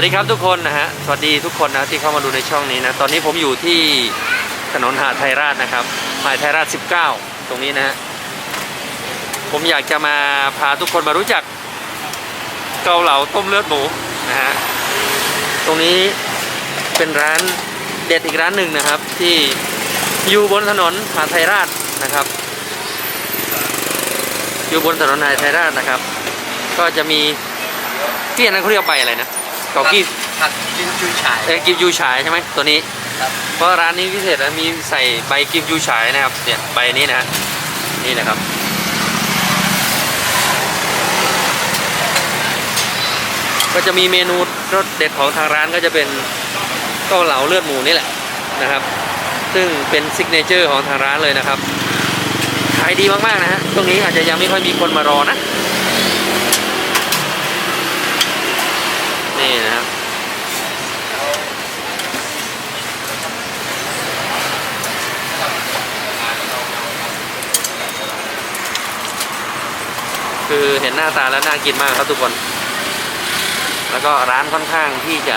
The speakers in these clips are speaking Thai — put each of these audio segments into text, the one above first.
วัสดีครับทุกคนนะฮะ สวัสดีทุกคนนะที่เข้ามาดูในช่องนี้นะ ตอนนี้ผมอยู่ที่ถนนหาดไทยราชนะครับ หาดไทยราช 19 ตรงนี้นะฮะ ผมอยากจะมาพาทุกคนมารู้จัก เกาเหลาต้มเลือดหมูนะฮะ ตรงนี้เป็นร้านเด็ดอีกร้านหนึ่งนะครับ ที่อยู่บนถนนหาดไทยราชนะครับ อยู่บนถนนหาดไทยราชนะครับ ก็จะมีที่อันนั้นเขาเรียกใบอะไรนะ เกากี้ผัดกินจุยฉาย เอ้ยกิมยูฉายใช่ไหมตัวนี้ครับ เพราะร้านนี้พิเศษนะมีใส่ใบกิมยูฉายนะครับเนี่ยใบนี้นะฮะนี่นะครับ ก็จะมีเมนูรสเด็ดของทางร้านก็จะเป็นเกาเหลาเลือดหมูนี่แหละนะครับ ซึ่งเป็นซิกเนเจอร์ของทางร้านเลยนะครับขายดีมากๆนะฮะตรงนี้อาจจะยังไม่ค่อยมีคนมารอนะนี่นะครับ คือเห็นหน้าตาแล้วน่ากินมากครับทุกคน แล้วก็ร้านค่อนข้างที่จะ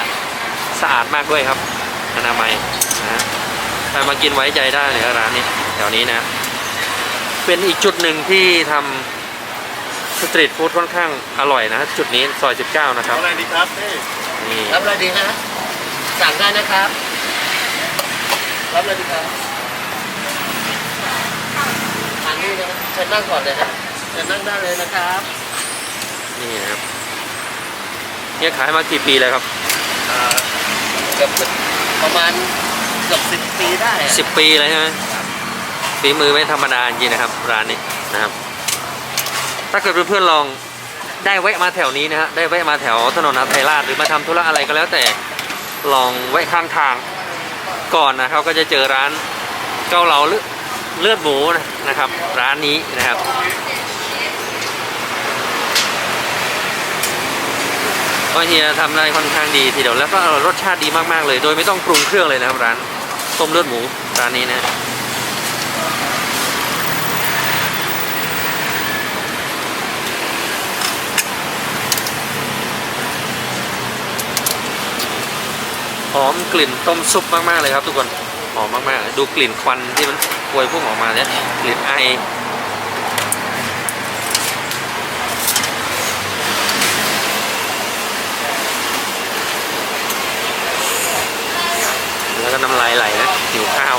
สะอาดมากด้วยครับอนามัยนะฮะใครมากินไว้ใจได้เลยครับร้านนี้แถวนี้นะ เป็นอีกจุดหนึ่งที่ทำสตรีทฟู้ดค่อนข้างอร่อยนะ จุดนี้ซอย19นะครับอะไรดีครับพี่นี่รับอะไรดีฮะสั่งได้นะครับ รับอะไรดีครับทานนี่นะเชิญนั่งก่อนเลยฮะเชิญนั่งได้เลยนะครับ นี่นะครับเนี่ยขายมากี่ปีแล้วครับอ่าเกือบประมาณเกือบสิบปีได้อะ10ปีเลยใช่ไหมฝีมือไม่ธรรมดาจริงๆนะครับร้านนี้นะครับ ถ้าเกิดเพื่อนๆลองได้แวะมาแถวนี้นะฮะได้แวะมาแถวถนนอาไทยราชหรือมาทำธุระอะไรก็แล้วแต่ลองแวะข้างทางก่อนนะครับก็จะเจอร้านเกาเหลาเลือดเลือดหมูนะครับ ร้านนี้นะครับ ก็เฮียทำได้ค่อนข้างดีทีเดียวแล้วก็รสชาติดีมากๆเลย โดยไม่ต้องปรุงเครื่องเลยนะครับร้านต้มเลือดหมูร้านนี้นะหอมกลิ่นต้มซุปมากๆเลยครับทุกคนหอมมากๆ ดูกลิ่นควันที่มันพวยพุ่งออกมาเนี่ยกลิ่นไอแล้วก็น้ำลายไหลนะหิวข้าว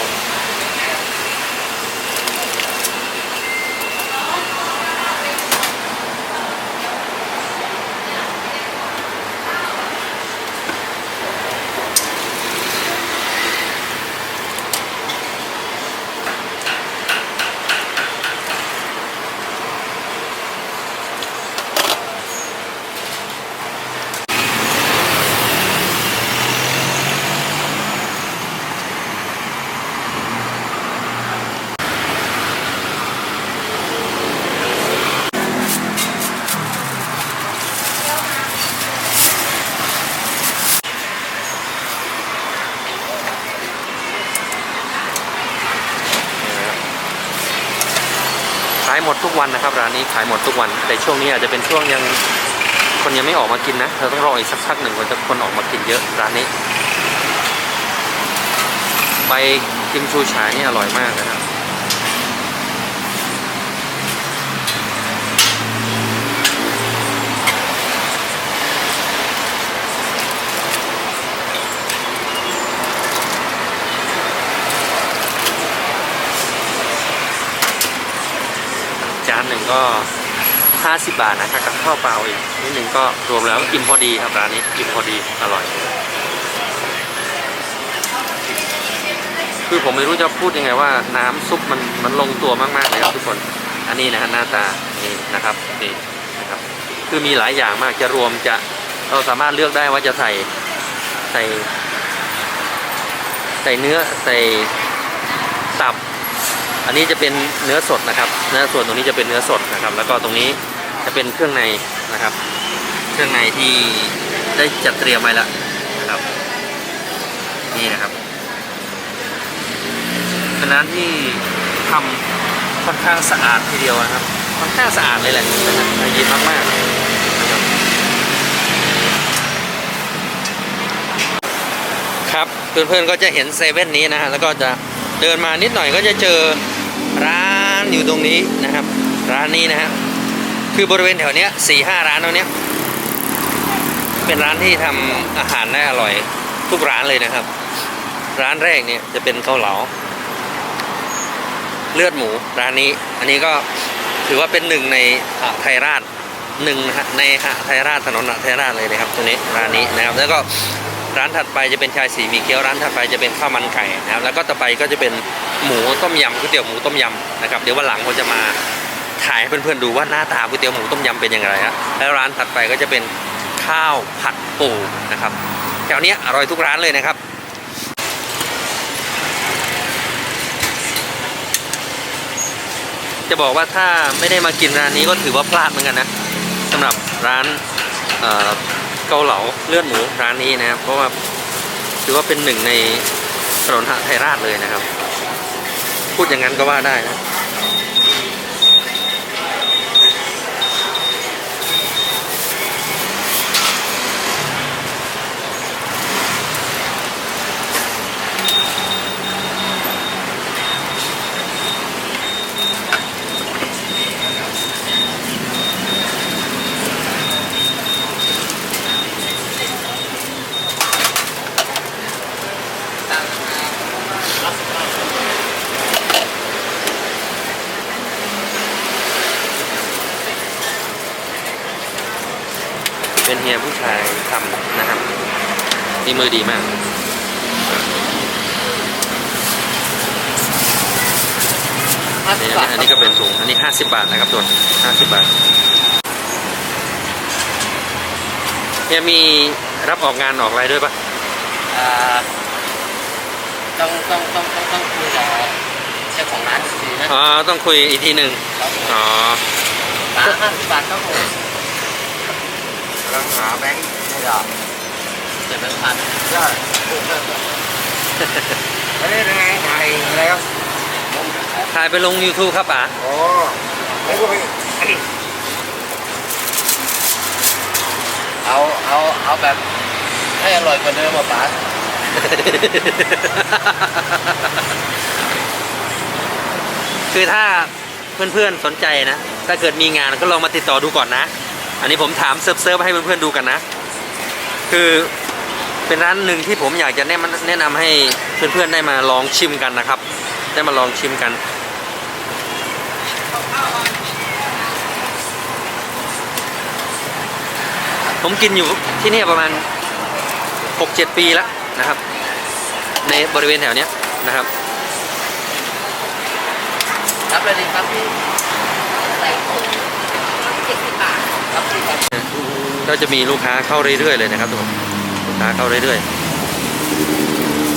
หมดทุกวันนะครับร้านนี้ขายหมดทุกวัน แต่ช่วงนี้อาจจะเป็นช่วงยังคนยังไม่ออกมากินนะเราต้องรออีกสักพักหนึ่งกว่าจะคนออกมากินเยอะร้านนี้ใบกิมชูฉายนี่อร่อยมากนะครับจานหนึ่ง ก็ 50 บาทนะครับกับข้าวเปล่าอีกนิดหนึ่งก็รวมแล้วอิ่มพอดีครับร้านนี้อิ่มพอดีอร่อย คือผมไม่รู้จะพูดยังไงว่าน้ำซุปมันมันลงตัวมากๆเลยครับทุกคน อันนี้นะฮะหน้าตานี่นะครับนี่นะครับ คือมีหลายอย่างมากจะรวมจะเราสามารถเลือกได้ว่าจะใส่ใส่ ใส่เนื้อใส่ตับ อันนี้จะเป็นเนื้อสดนะครับเนื้อส่วนตรงนี้จะเป็นเนื้อสดนะครับ แล้วก็ตรงนี้จะเป็นเครื่องในนะครับ เครื่องในที่ได้จัดเตรียมไว้แล้วนะครับ นี่นะครับเป็นร้านที่ทำค่อนข้างสะอาดทีเดียวนะครับ ค่อนข้างสะอาดเลยแหละนะครับละเอียดมากๆครับครับเพื่อนๆก็จะเห็นเซเว่นนี้นะฮะแล้วก็จะ เดินมานิดหน่อยก็จะเจอร้านอยู่ตรงนี้นะครับ ร้านนี้นะฮะคือบริเวณแถวเนี้ยสี่ห้าร้านตรงเนี้ยเป็นร้านที่ทำอาหารได้อร่อยทุกร้านเลยนะครับ ร้านแรกเนี่ยจะเป็นเกาเหลาเลือดหมูร้านนี้ อันนี้ก็ถือว่าเป็นหนึ่งในหะไทยราชหนึ่งนะฮะในหะไทยราชถนนหะไทยราชเลยนะครับตัวนี้ร้านนี้นะครับแล้วก็ ร้านถัดไปจะเป็นชายสีมีเกี๊ยวร้านถัดไปจะเป็นข้าวมันไก่นะครับแล้วก็ต่อไปก็จะเป็นหมูต้มยำก๋วยเตี๋ยวหมูต้มยำนะครับเดี๋ยววันหลังผมจะมาถ่ายให้เพื่อนๆดูว่าหน้าตาก๋วยเตี๋ยวหมูต้มยำเป็นอย่างไรฮะแล้วร้านถัดไปก็จะเป็นข้าวผัดปูนะครับแถวนี้อร่อยทุกร้านเลยนะครับจะบอกว่าถ้าไม่ได้มากินร้านนี้ก็ถือว่าพลาดเหมือนกันนะสำหรับร้าน เกาเหลาเลือดหมูร้านนี้นะครับ เพราะว่าถือว่าเป็นหนึ่งในถนนหะไทยราชเลยนะครับ พูดอย่างนั้นก็ว่าได้นะ เป็นเฮียผู้ชายทำนะครับนี่มือดีมากห้าอันสิบนี้บาทอันนี้ก็เป็นถุงอันนี้ 50 บาทนะครับตัว50 บาทเฮียมีรับออกงานออกอะไรด้วยปะอ่าต้องต้องต้องต้องต้องคุยกับเจ้าของร้านอีกทีนะอ๋อต้องคุยอีกทีหนึ่งครับผมอ๋อร้านห้าสิบบาทครับผม กำลังหาแบงค์ไม่ได้เจ็ดแบงค์พันใช่ไม่ได้ยังไงถ่ายอะไรครับถ่ายไปลง YouTube ครับป๋าอ๋อไม่ก็ไปเอาเอาเอาแบบให้อร่อยกว่าเดิมอะป๋าคือถ้าเพื่อนๆสนใจนะ ถ้าเกิดมีงานก็ลองมาติดต่อดูก่อนนะ อันนี้ผมถามเซิร์ฟเซิร์ฟให้เพื่อนๆดูกันนะ คือเป็นร้านหนึ่งที่ผมอยากจะแนะนำแนะนำให้เพื่อนๆได้มาลองชิมกันนะครับ ได้มาลองชิมกัน ผมกินอยู่ที่นี่ประมาณ 6-7 ปีแล้วนะครับ ในบริเวณแถวนี้นะครับรับเลยดีครับพี่ใส่ถุงเจ็ดสิบบาท ครับก็จะมีลูกค้าเข้าเรื่อยๆเลยนะครับทุกคนลูกค้าเข้าเรื่อย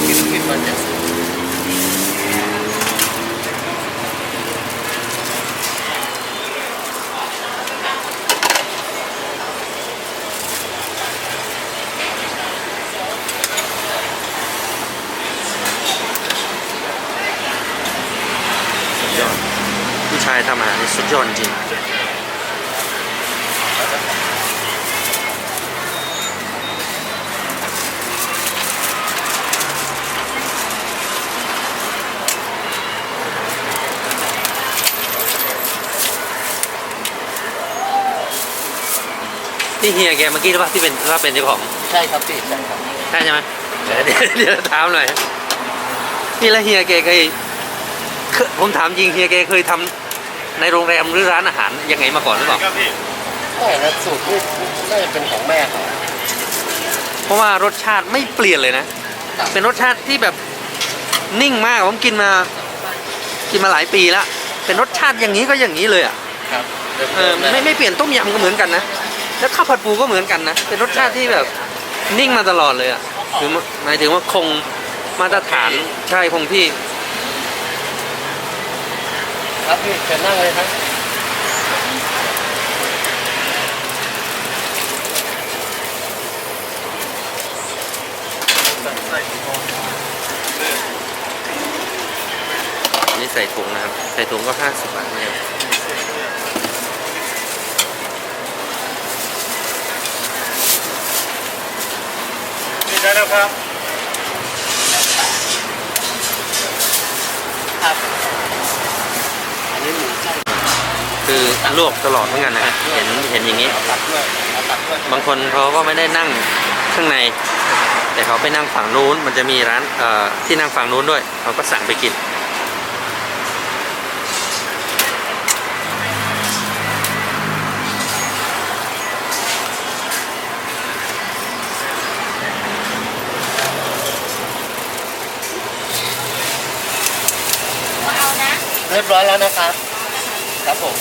คิดคิดว่าจะๆสุดยอดผู้ชายทำอาหารสุดยอดจริง นี่เฮียแกเมื่อกี้หรือเปล่าที่เป็นว่าเป็นเจ้าของใช่ครับพี่ใช่ครับใช่ใช่ไหมเดี๋ยวเดี๋ยวเดี๋ยวถามหน่อยนี่แล้วเฮียแกเคยเคยผมถามจริงเฮียแกเคยทำในโรงแรมหรือร้านอาหารยังไงมาก่อนหรือเปล่าไม่นะสูตรนี่น่าจะเป็นของแม่เขาเพราะว่ารสชาติไม่เปลี่ยนเลยนะ เป็นรสชาติที่แบบนิ่งมากผมกินมา กินมาหลายปีแล้วเป็นรสชาติอย่างนี้ก็อย่างนี้เลยอะครับเออไม่ไม่เปลี่ยนต้มยำก็เหมือนกันนะ แล้วข้าวผัดปูก็เหมือนกันนะ เป็นรสชาติที่แบบนิ่งมาตลอดเลยอะคือหมายถึงว่าคงมาตรฐานใช่คงที่ ครับพี่เชิญนั่งเลยครับอันนี่ใส่ถุงนะครับ ใส่ถุงก็ห้าสิบบาทเนี่ย นะครับครับอันนี้หมูใช่คือลวกตลอดเหมือนกันนะเห็นเห็นอย่างนี้บางคนเขาก็ไม่ได้นั่งข้างใน แต่เขาไปนั่งฝั่งนู้น มันจะมีร้านที่นั่งฝั่งนู้นด้วย เขาก็สั่งไปกิน รียบร้อยแล้วนะครับ ครับผม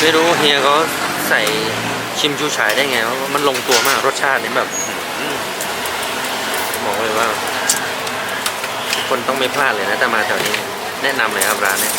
ไม่รู้เฮียเขาใส่ ชิมชูฉายได้ไงว่ามันลงตัวมากรสชาตินี่แบบอื้อหือบอกเลยว่า คนต้องไม่พลาดเลยนะแต่มาแถวนี้ แนะนำเลยครับร้านนี้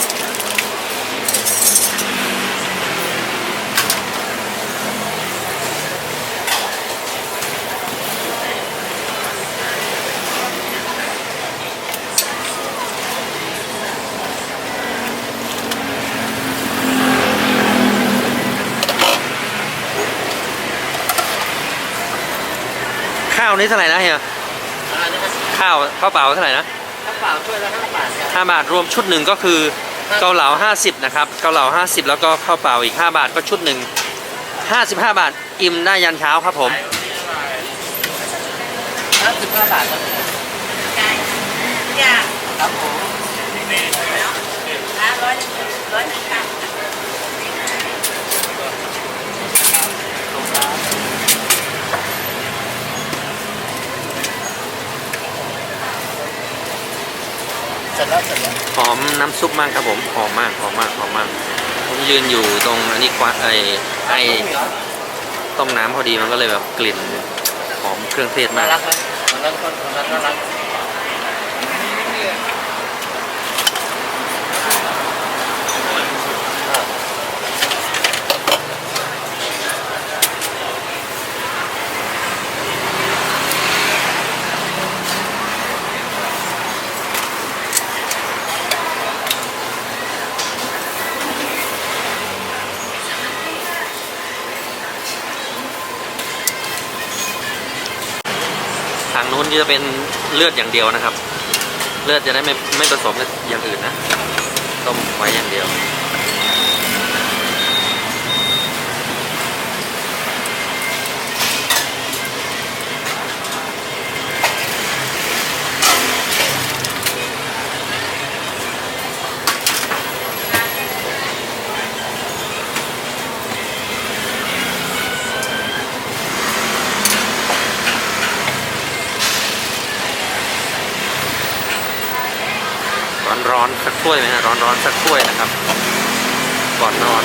วนี้เท่าไหร่นะเฮียอะไรนะครับข้าวข้าวเปล่าเท่าไหร่นะข้าวเปล่าถ้วยละห้าบาทครับห้าบาทรวมชุดหนึ่งก็คือเกาเหลา50นะครับเกาเหลา50 แล้วก็ข้าวเปล่าอีก 5 บาทก็ชุดหนึ่ง55 บาท อิ่มได้ยันเช้าครับผม ห้าสิบห้าบาทครับจ้าครับผม ร้อยร้อยหนึ่งค่ะ เสร็จแล้วเสร็จแล้ว หอมน้ำซุปมากครับผมหอมมากหอมมากหอมมาก ผมยืนอยู่ตรงอันนี้ควาไอไอต้มน้ำพอดีมันก็เลยแบบกลิ่นหอมเครื่องเทศน่ามาก รักไหมคนนั้นคนคนนั้นน่ารัก ทางนู้น จะเป็นเลือดอย่างเดียวนะครับ เลือดจะได้ไม่ไม่ผสมกับอย่างอื่นนะ ต้มไว้อย่างเดียว ร้อนๆสักถ้วยไหม สักถ้วยนะครับ ก่อนนอน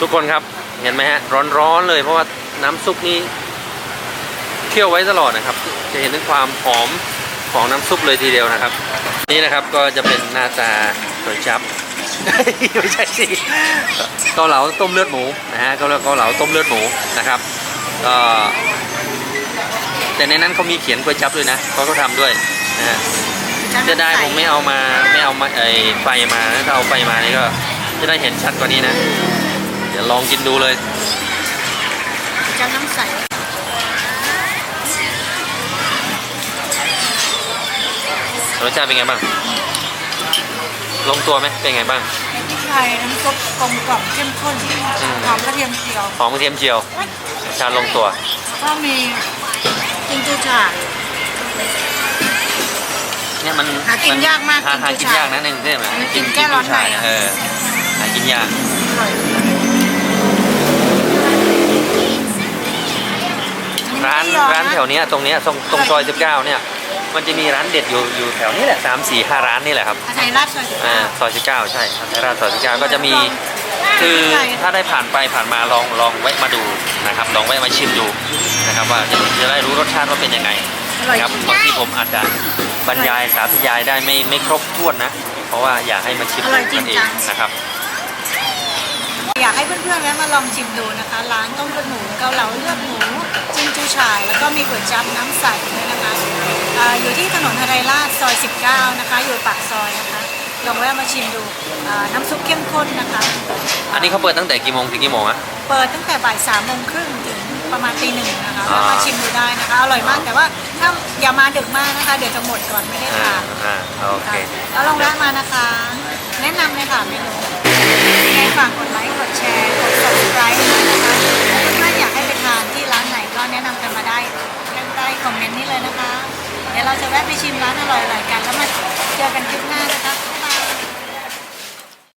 ทุกคนครับเห็นไหมฮะร้อนๆเลยเพราะว่าน้ำซุปนี้เคี่ยวไว้ตลอดนะครับ จะเห็นถึงความหอมของน้ำซุปเลยทีเดียวนะครับ นี่นะครับก็จะเป็นหน้าตา ก๋วยจับ ไม่ใช่สิเกาเหลาต้มเลือดหมูนะฮะเกาเหลาเกาเหลาต้มเลือดหมูนะครับก็แต่ในนั้นเขามีเขียนก๋วยจับด้วยนะเขาก็ทำด้วยนะฮะจะได้ผมไม่เอามาไม่เอามาไอไฟมาถ้าเอาไฟมานี่ก็จะได้เห็นชัดกว่านี้นะ เดี๋ยวลองกินดูเลยจะน้ำใสรสชาติเป็นไงบ้าง ลงตัวไหมเป็นไงบ้างเป็นพริกไทยน้ำซุปกลมกล่อมเข้มข้นอืมหอมกระเทียมเจียวหอมกระเทียมเจียวชาลงตัวก็มีจิงจูฉ่ายเนี่ยมันหากินยากมากหากินหากินผู้ชายยากนะในกรุงเทพอะกินแก้ร้อนในอะเออหากินยากอร่อยร้านร้านแถวเนี้ยตรงเนี้ยตรงตรงซอย19เนี่ย มันจะมีร้านเด็ดอยู่อยู่แถวนี้แหละสามสี่ห้าร้านนี่แหละครับอาไทยราชซอยสิบอ่าเก้าซอย19ใช่ไทยราชซอย19ก็จะมี คือถ้าได้ผ่านไปผ่านมาลองลองแวะมาดูนะครับ ลองแวะมาชิมดูนะครับว่าจะจะได้รู้รสชาติว่าเป็นยังไงอร่อยนะครับจริงบางทีผมอาจจะบรรยายสาธยายได้ไม่ไม่ครบถ้วนนะ เพราะว่าอยากให้มาชิมอร่อยจริกังนเอจังงนะครับ อยากให้เพื่อนๆแวะมาลองชิมดูนะคะ ร้านต้มเลือดหมูเกาเหลาเลือดหมูจิ้มจูฉ่าย แล้วก็มีก๋วยจั๊บน้ำใสด้วยนะคะอ่าอยู่ที่ถนนฮาไรราชซอย 19 นะคะ อยู่ปากซอยนะคะ ลองแวะมาชิมดูอ่าน้ำซุปเข้มข้นนะคะ อันนี้เขาเปิดตั้งแต่กี่โมงถึงกี่โมงอะเปิดตั้งแต่บ่ายสามโมงครึ่งถึงประมาณตีหนึ่งนะคะอ่าแวะมาชิมดูได้นะคะ อร่อยมากแต่ว่าถ้าอย่ามาดึกมากนะคะ เดี๋ยวจะหมดก่อนไม่ได้อ่าทานอ่าโอเคแล้วลองแวะมานะคะ แนะนำเลยค่ะเมนูยังไงฝากกดไลค์กด แชร์กด subscribe ด้วยนะคะถ้าเพื่อนๆอยากให้ไปทานที่ร้านไหนก็แนะนำกันมาได้ใต้คอมเมนต์นี้เลยนะคะ เดี๋ยวเราจะแวะไปชิมร้านอร่อยๆกัน แล้วมาเจอกันคลิปหน้านะคะ